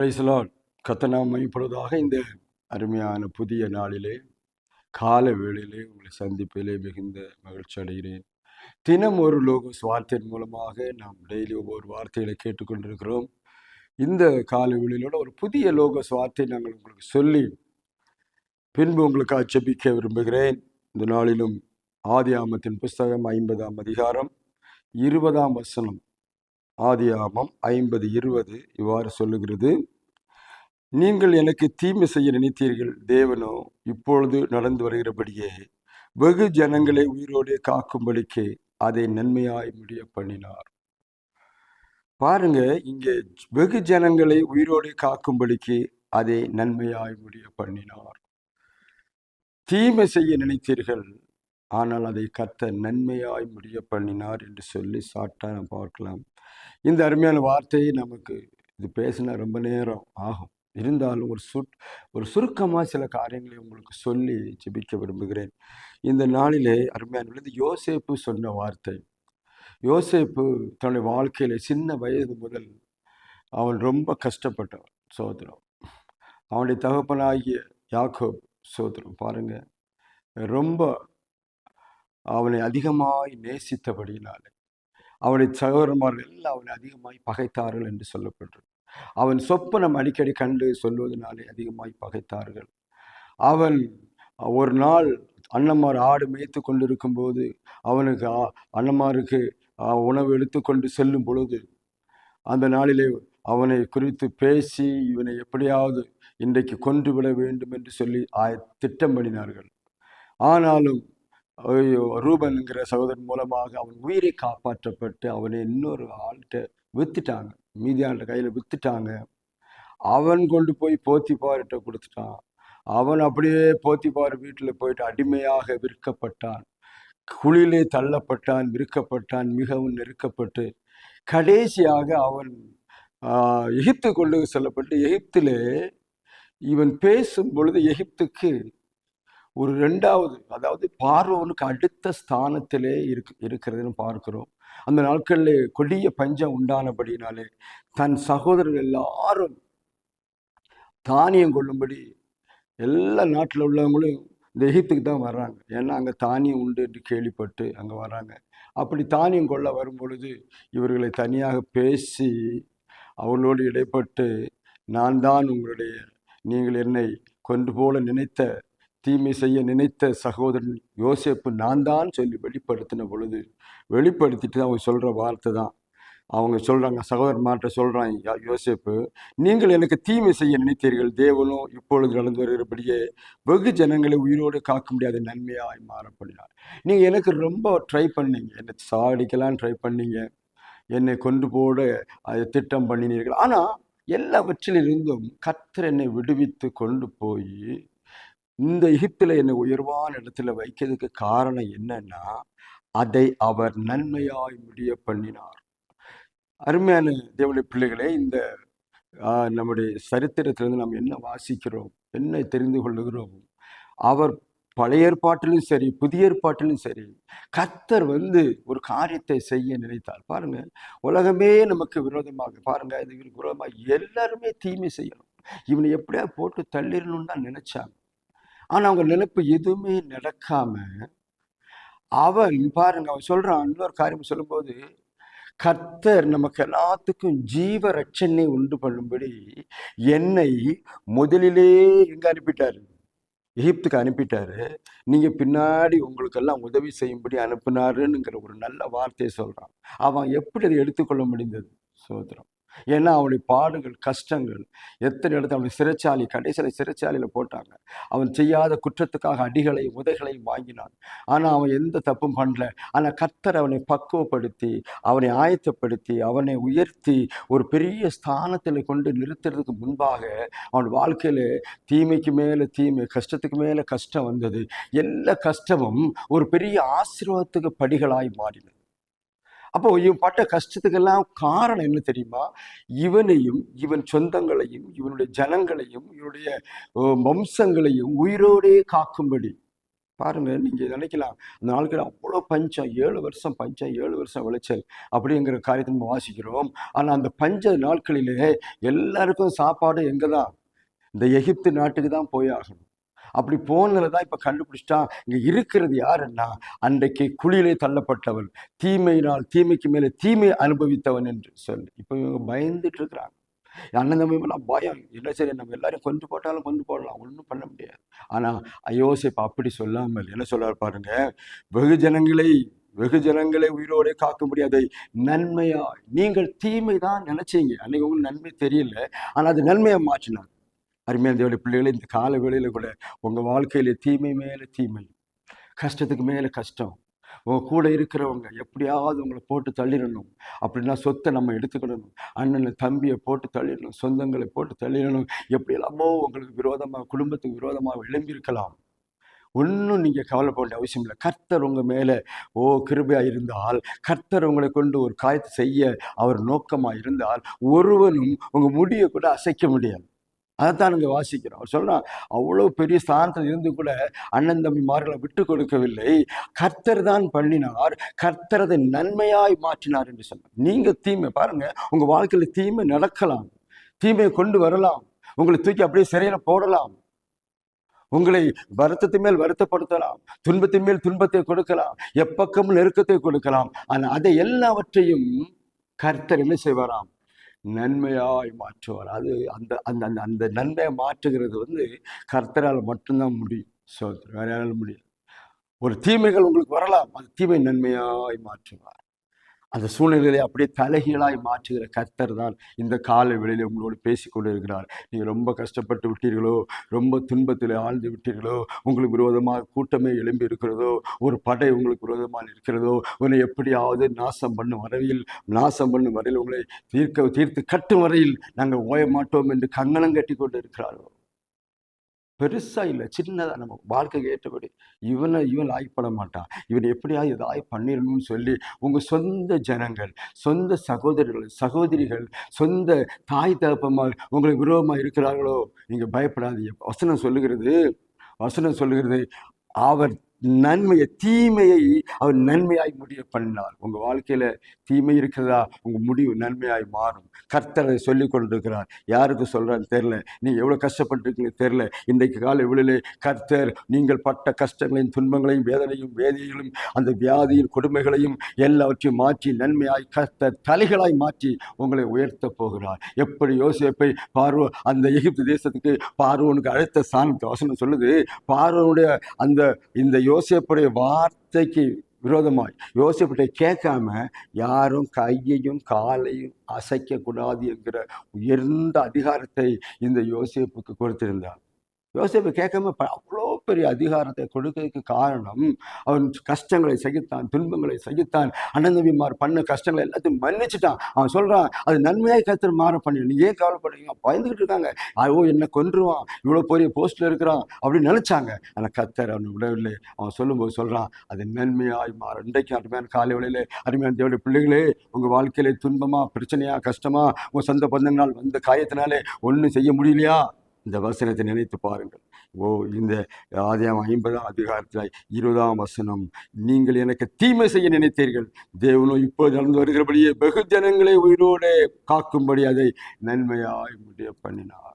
பிரைசலாட் கத்தனாம் மைப்படுவதாக இந்த அருமையான புதிய நாளிலே கால வேளையிலே உங்களை சந்திப்பிலே மிகுந்த மகிழ்ச்சி அடைகிறேன். தினம் ஒரு லோகோஸ் வார்த்தையின் மூலமாக நாம் டெய்லி ஒவ்வொரு வார்த்தைகளை கேட்டுக்கொண்டிருக்கிறோம். இந்த கால வேளையிலோட ஒரு புதிய லோக வார்த்தை நாங்கள் உங்களுக்கு சொல்லி பின்பு உங்களுக்கு ஆட்சேபிக்க விரும்புகிறேன். இந்த நாளிலும் ஆதி ஆமத்தின் புஸ்தகம் ஐம்பதாம் அதிகாரம் இருபதாம் வசனம். ஆதி ஆமம் ஐம்பது இருபது இவ்வாறு சொல்லுகிறது. நீங்கள் எனக்கு தீமை செய்ய நினைத்தீர்கள் தேவனோ இப்பொழுது நடந்து வருகிறபடியே வெகு ஜனங்களை உயிரோடு காக்கும்படிக்கு அதை நன்மையாய் முடிய பண்ணினார். பாருங்க இங்கே வெகு ஜனங்களை உயிரோடு காக்கும்படிக்கு அதை நன்மையாய் முடிய பண்ணினார். தீமை செய்ய நினைத்தீர்கள் ஆனால் அதை கத்த நன்மையாய் முடிய பண்ணினார் என்று சொல்லி சாட்டா நம்ம பார்க்கலாம். இந்த அருமையான வார்த்தையை நமக்கு இது பேசினா ரொம்ப நேரம் ஆகும். இருந்தாலும் ஒரு சுட் ஒரு சுருக்கமாக சில காரியங்களை உங்களுக்கு சொல்லி ஜெபிக்க விரும்புகிறேன். இந்த நாளிலே அருமையான விழுந்து யோசேப்பு சொன்ன வார்த்தை. யோசேப்பு தன்னுடைய வாழ்க்கையில் சின்ன வயது முதல் அவன் ரொம்ப கஷ்டப்பட்டவன் சோதரம் அவனுடைய தகப்பனாகிய யாக்கோப் சோதரம் பாருங்கள் ரொம்ப அவனை அதிகமாய் நேசித்தபடியினாலே அவனுடைய சகோதரமார்கள் எல்லாம் அவனை அதிகமாய் பகைத்தார்கள் என்று சொல்லப்பட்டது அவன் சொப்பனம் அடிக்கடி கண்டு சொல்வதனாலே அதிகமாய் பகைத்தார்கள். அவன் ஒரு நாள் அன்னம்மார் ஆடு மேய்த்து கொண்டிருக்கும் போது அவனுக்கு ஆ- உணவு எடுத்துக்கொண்டு செல்லும் பொழுது அந்த நாளிலே அவனை குறித்து பேசி இவனை எப்படியாவது இன்றைக்கு கொன்று விட வேண்டும் என்று சொல்லி ஆய திட்டம் பண்ணினார்கள் ஆனாலும் ரூபன் என்கிற சகோதரன் மூலமாக அவன் உயிரை காப்பாற்றப்பட்டு அவனை இன்னொரு ஆள்கிட்ட வித்துட்டாங்க. மீதியாண்ட கையில் வித்துட்டாங்க. அவன் கொண்டு போய் போத்திப்பார்கிட்ட கொடுத்துட்டான். அவன் அப்படியே போத்திப்பார் வீட்டில் போயிட்டு அடிமையாக விற்கப்பட்டான். குளிலே தள்ளப்பட்டான் விற்கப்பட்டான் மிகவும் நெருக்கப்பட்டு. கடைசியாக அவன் எகிப்து கொண்டு செல்லப்பட்டு எகிப்திலே இவன் பேசும் பொழுது எகிப்துக்கு ஒரு ரெண்டாவது அதாவது பார்வோனுக்கு அடுத்த ஸ்தானத்திலே இருக்கு இருக்கிறதுன்னு பார்க்கிறோம். அந்த நாட்களில் கொடிய பஞ்சம் உண்டானபடினாலே தன் சகோதரர்கள் எல்லாரும் தானியம் கொள்ளும்படி எல்லா நாட்டில் உள்ளவங்களும் இந்த எகிப்துக்கு தான் வர்றாங்க. ஏன்னா அங்கே தானியம் உண்டு என்று கேள்விப்பட்டு அங்கே வர்றாங்க. அப்படி தானியம் கொள்ள வரும் பொழுது இவர்களை தனியாக பேசி அவர்களோடு இடைப்பட்டு நான் தான் உங்களுடைய நீங்கள் என்னை கொண்டு போல நினைத்த தீமை செய்ய நினைத்த சகோதரன் யோசேப்பு நான் தான் சொல்லி வெளிப்படுத்தின பொழுது வெளிப்படுத்திட்டு தான் அவங்க சொல்கிற வார்த்தை தான். அவங்க சொல்கிறாங்க சகோதரன்மார்ட்ட சொல்கிறாங்க யோசேப்பு நீங்கள் எனக்கு தீமை செய்ய நினைத்தீர்கள் தேவனும் இப்பொழுது நடந்து வருகிறபடியே வெகு ஜனங்களை உயிரோடு காக்க முடியாத நன்மையாய் மாறப்படினார் நீங்கள் எனக்கு ரொம்ப ட்ரை பண்ணீங்க என்னை சாடிக்கலாம் ட்ரை பண்ணீங்க என்னை கொண்டு போட அதை திட்டம் பண்ணினீர்கள். ஆனால் எல்லாவற்றிலிருந்தும் கத்தர் என்னை விடுவித்து கொண்டு போய் இந்த எகிப்தில் என்னை உயர்வான இடத்துல வைக்கிறதுக்கு காரணம் என்னன்னா அதை அவர் நன்மையாய் முடிய பண்ணினார். அருமையான தேவனுடைய பிள்ளைகளே இந்த நம்முடைய சரித்திரத்திலிருந்து நாம் என்ன வாசிக்கிறோம் என்ன தெரிந்து கொள்ளுகிறோம்? அவர் பழைய ஏற்பாட்டிலும் சரி புதிய ஏற்பாட்டிலும் சரி கத்தர் வந்து ஒரு காரியத்தை செய்ய நினைத்தார். பாருங்க உலகமே நமக்கு விரோதமாக பாருங்க இது விரோதமாக எல்லாருமே தீமை செய்யணும். இவனை எப்படியா போட்டு தள்ளிடணும்னு தான் நினைச்சாங்க. ஆனால் அவங்க நினைப்பு எதுவுமே நடக்காம அவன் பாருங்க அவன் சொல்றான் இன்னொரு காரியம் சொல்லும்போது கர்த்தர் நமக்கு எல்லாத்துக்கும் ஜீவ ரட்சனை உண்டு பண்ணும்படி என்னை முதலிலே எங்க அனுப்பிட்டாரு? எகிப்துக்கு அனுப்பிட்டாரு. நீங்க பின்னாடி உங்களுக்கெல்லாம் உதவி செய்யும்படி அனுப்புனாருங்கிற ஒரு நல்ல வார்த்தையை சொல்றான். அவன் எப்படி அதை எடுத்துக்கொள்ள முடிந்தது? சோதரம் ஏன்னா அவனுடைய பாடுகள் கஷ்டங்கள் எத்தனை இடத்துல அவனுடைய சிறைச்சாலை கடைசியில் சிறைச்சாலையில் போட்டாங்க. அவன் செய்யாத குற்றத்துக்காக அடிகளை உதைகளை வாங்கினான். ஆனால் அவன் எந்த தப்பும் பண்ணல. ஆனால் கர்த்தர் அவனை பக்குவப்படுத்தி அவனை ஆயத்தப்படுத்தி அவனை உயர்த்தி ஒரு பெரிய ஸ்தானத்தில் கொண்டு நிறுத்துறதுக்கு முன்பாக அவன் வாழ்க்கையில் தீமைக்கு மேலே தீமை கஷ்டத்துக்கு மேலே கஷ்டம் வந்தது. எல்லா கஷ்டமும் ஒரு பெரிய ஆசீர்வாதத்துக்கு படிகளாய் மாறினது அப்போ இவன் பட்ட கஷ்டத்துக்கெல்லாம் காரணம் என்ன தெரியுமா? இவனையும் இவன் சொந்தங்களையும் இவனுடைய ஜனங்களையும் இவனுடைய வம்சங்களையும் உயிரோடே காக்கும்படி. பாருங்க நீங்க நினைக்கலாம். அந்த நாட்கள் அவ்வளோ பஞ்சம் ஏழு வருஷம் பஞ்சம் ஏழு வருஷம் விளைச்சல் அப்படிங்கிற காரியத்தை நம்ம வாசிக்கிறோம். ஆனால் அந்த பஞ்ச நாட்களிலே எல்லாருக்கும் சாப்பாடு எங்கே தான் இந்த எகிப்து நாட்டுக்கு தான் போய் ஆகணும். அப்படி போனதுல தான் இப்போ கண்டுபிடிச்சிட்டான் இங்கே இருக்கிறது யாருன்னா அன்றைக்கு குழியிலே தள்ளப்பட்டவன் தீமையினால் தீமைக்கு மேலே தீமை அனுபவித்தவன் என்று சொல்லி. இப்போ இவங்க பயந்துட்டு இருக்கிறாங்க. அண்ணன் தம்பிலாம் பயம். என்ன சரி நம்ம எல்லாரும் கொண்டு போட்டாலும் கொண்டு போடலாம். ஒன்றும் பண்ண முடியாது. ஆனால் யோசிப்பு அப்படி சொல்லாமல் என்ன சொல்றாரு பாருங்க? வெகு ஜனங்களை வெகு ஜனங்களை உயிரோടെ காக்க முடியாதை நன்மையா நீங்கள் தீமை தான் நினைச்சீங்க. அன்னைக்கு உங்களுக்கு நன்மை தெரியல. ஆனால் அது நன்மையை மாற்றினாங்க. அருமையான தேவடைய பிள்ளைகளை இந்த கால வேளையில் கூட உங்கள் வாழ்க்கையில் தீமை மேலே தீமை கஷ்டத்துக்கு மேலே கஷ்டம். உங்கள் கூட இருக்கிறவங்க எப்படியாவது உங்களை போட்டு தள்ளிடணும். அப்படின்னா சொத்தை நம்ம எடுத்துக்கிடணும். அண்ணனை தம்பியை போட்டு தள்ளிடணும். சொந்தங்களை போட்டு தள்ளிடணும். எப்படியெல்லாமோ உங்களுக்கு விரோதமாக குடும்பத்துக்கு விரோதமாக எழும்பியிருக்கலாம் ஒன்றும் நீங்கள் கவலைப்பட வேண்டிய அவசியம் இல்லை. கர்த்தர் உங்கள் மேலே ஓ கிருபையாக இருந்தால் கர்த்தர் உங்களை கொண்டு ஒரு காயத்தை செய்ய அவர் நோக்கமாக இருந்தால் ஒருவனும் உங்கள் முடியை கூட அசைக்க முடியாது. அதைத்தான் இங்கே வாசிக்கிறோம். அவர் சொல்றான் அவ்வளோ பெரிய ஸ்தானத்தில் இருந்து கூட அண்ணன் தம்பிமார்களை விட்டு கொடுக்கவில்லை. கர்த்தர் தான் பண்ணினார். கர்த்தர் அதை நன்மையாய் மாற்றினார் என்று சொன்னார். நீங்கள் தீமை பாருங்கள் உங்கள் வாழ்க்கையில் தீமை நடக்கலாம். தீமையை கொண்டு வரலாம். உங்களை தூக்கி அப்படியே சிறையில் போடலாம். உங்களை வருத்தத்தின் மேல் வருத்தப்படுத்தலாம். துன்பத்தின் மேல் துன்பத்தை கொடுக்கலாம். எப்பக்கமும் நெருக்கத்தை கொடுக்கலாம். ஆனால் அதை எல்லாவற்றையும் கர்த்தர் என்ன செய்வாராம்? நன்மையாய் மாற்றுவார். அது அந்த அந்த அந்த அந்த நன்மையை மாற்றுகிறது வந்து கர்த்தரால் மட்டும்தான் முடியும். சோதர் வேற யாராலும் முடியும் ஒரு தீமைகள் உங்களுக்கு வரலாம். அந்த தீமை நன்மையாய் மாற்றுவார். அந்த சூழ்நிலைகளை அப்படியே தலைகீழாய் மாற்றுகிற கர்த்தர் தான் இந்த கால வேளையில் உங்களோடு பேசி கொண்டிருக்கிறார் இருக்கிறார் ரொம்ப கஷ்டப்பட்டு விட்டீர்களோ ரொம்ப துன்பத்தில் ஆழ்ந்து விட்டீர்களோ உங்களுக்கு விரோதமாக கூட்டமே எழும்பி இருக்கிறதோ ஒரு படை உங்களுக்கு விரோதமாக இருக்கிறதோ உன்னை எப்படியாவது நாசம் பண்ணும் வரையில் நாசம் பண்ணும் வரையில் உங்களை தீர்க்க தீர்த்து கட்டும் வரையில் நாங்கள் ஓய மாட்டோம் என்று கங்கணம் கட்டி கொண்டு இருக்கிறாரோ பெருசா இல்லை. சின்னதாக நம்ம வாழ்க்கைக்கு ஏற்றபடி. இவனை இவன் லாய்ப்பட மாட்டான். இவன் எப்படியாவது ஏதாவது பண்ணிடணும்னு சொல்லி உங்கள் சொந்த ஜனங்கள் சொந்த சகோதரர்கள் சகோதரிகள் சொந்த தாய் தகப்பமாக உங்களுக்கு விரோதமாக இருக்கிறார்களோ? நீங்கள் பயப்படாதீங்க. வசனம் சொல்லுகிறது வசனம் சொல்லுகிறது அவர் நன்மையை தீமையை அவர் நன்மையாய் முடிய பண்ணார் உங்கள் வாழ்க்கையில் தீமை இருக்கிறதா? உங்கள் முடிவு நன்மையாய் மாறும். கர்த்தரை சொல்லி கொண்டிருக்கிறார். யாருக்கு சொல்கிறான்னு தெரில நீங்கள் எவ்வளோ கஷ்டப்பட்டிருக்கீங்க தெரில இன்றைக்கு கால விழிலே கர்த்தர் நீங்கள் பட்ட கஷ்டங்களையும் துன்பங்களையும் வேதனையும் வேதியையும் அந்த வியாதியின் கொடுமைகளையும் எல்லாவற்றையும் மாற்றி நன்மையாய் கர்த்தர் தலைகளாய் மாற்றி உங்களை உயர்த்த போகிறார். எப்படி யோசிப்பை பார்வோ அந்த எகிப்து தேசத்துக்கு பார்வோனுக்கு அழைத்த ஸ்தானத்தை வசனம் சொல்லுது. பார்வனுடைய அந்த இந்த யோசேப்புடைய வார்த்தைக்கு விரோதமாய். யோசிப்புடைய கேட்காம யாரும் கையையும் காலையும் அசைக்கக்கூடாது என்கிற உயர்ந்த அதிகாரத்தை இந்த யோசேப்புக்கு கொடுத்திருந்தார். யோசிப்பு கேட்காம அவ்வளோ பெரிய அதிகாரத்தை கொடுக்கறதுக்கு காரணம் அவன் கஷ்டங்களை சகித்தான் துன்பங்களை சகித்தான் அனந்தவிமார் பண்ண கஷ்டங்களை எல்லாத்தையும் மன்னிச்சுட்டான். அவன் சொல்கிறான் அது நன்மையாக கருத்து மாற பண்ணி நீ ஏன் கவலைப்படுறீங்க? பயந்துகிட்டு இருக்காங்க. ஐயோ என்ன கொன்றுவான். இவ்வளோ பெரிய போஸ்ட்டில் இருக்கிறான். அப்படின்னு நினச்சாங்க. ஆனால் கத்தர் அவன் விடவில்லை. அவன் சொல்லும்போது சொல்கிறான் அது நன்மையாய் மாற. இன்றைக்கு அருமையான காலை வேளையிலே அருமையான தேவையான பிள்ளைகளே உங்கள் வாழ்க்கையில துன்பமாக பிரச்சனையாக கஷ்டமா உங்கள் சொந்த பந்தங்களால் வந்த காயத்தினாலே ஒன்றும் செய்ய முடியலையா? இந்த வசனத்தை நினைத்து பாருங்கள். ஓ இந்த ஆதியம் ஐம்பதாம் அதிகாரத்தில் இருபதாம் வசனம் நீங்கள் எனக்கு தீமை செய்ய நினைத்தீர்கள். தேவனோ இப்போது நடந்து வருகிறபடியே வெகு ஜனங்களை உயிரோடு காக்கும்படி அதை நன்மையாய் முடிய பண்ணினார்.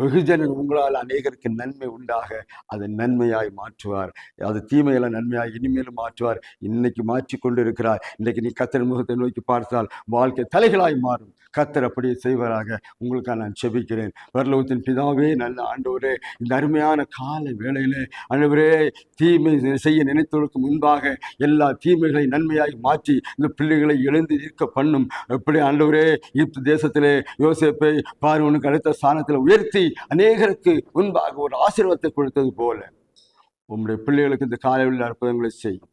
வெகுஜனன் உங்களால் அநேகருக்கு நன்மை உண்டாக அதை நன்மையாய் மாற்றுவார். அது தீமையெல்லாம் நன்மையாய் இனிமேலும் மாற்றுவார். இன்னைக்கு மாற்றி கொண்டு இருக்கிறார் இன்னைக்கு நீ கத்தர் முகத்தை நோக்கி பார்த்தால் வாழ்க்கை தலைகளாய் மாறும். கத்தர் அப்படியே செய்வராக. உங்களுக்காக நான் செபிக்கிறேன். வரலோகத்தின் பிதாவே நல்ல ஆண்டவரே இந்த அருமையான கால வேளையிலே ஆண்டவரே தீமை செய்ய நினைத்தவர்களுக்கு முன்பாக எல்லா தீமைகளை நன்மையாய் மாற்றி இந்த பிள்ளைகளை எழுந்து நிற்க பண்ணும். எப்படி ஆண்டவரே ஈப்து தேசத்திலே யோசிப்பை பார்வனுக்கு அடுத்த ஸ்தானத்தில் உயர்த்தி அநேகருக்கு முன்பாக ஒரு ஆசீர்வாதத்தை கொடுத்தது போல. உம்முடைய பிள்ளைகளுக்கு இந்த காலையில் அற்புதங்களை செய்யும்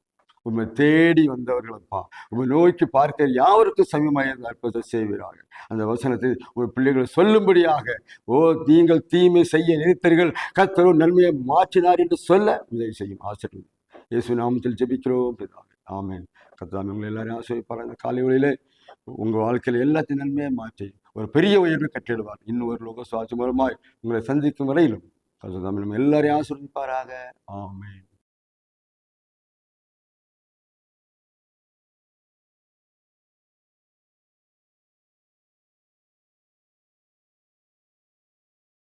உண்மை தேடி வந்தவர்களப்பா உண்மை நோக்கி பார்க்க யாவருக்கும் சமயமாக இந்த அற்புதத்தை செய்வீராக அந்த வசனத்தை உங்கள் பிள்ளைகள் சொல்லும்படியாக ஓ நீங்கள் தீமை செய்ய நினைத்தீர்கள். கர்த்தரோ நன்மையை மாற்றினார் என்று சொல்ல உதவி செய்யும் ஆசிரியர் இயேசு நாமத்தில் ஜெபிக்கிறோம் ஆமேன். கத்தாமி உங்களை எல்லாரும் ஆசிரியப்பார் அந்த காலை வேளையிலே உங்கள் வாழ்க்கையில் எல்லாத்தையும் நன்மையை மாற்றி ஒரு பெரிய உயர்வை கட்டிடுவார் இன்னும் ஒரு லோக சுவாட்சி மூலமாய் உங்களை சந்திக்கும் வரையிலும். தமிழ் எல்லாரையும் ஆசிரியப்பாராக ஆமேன்.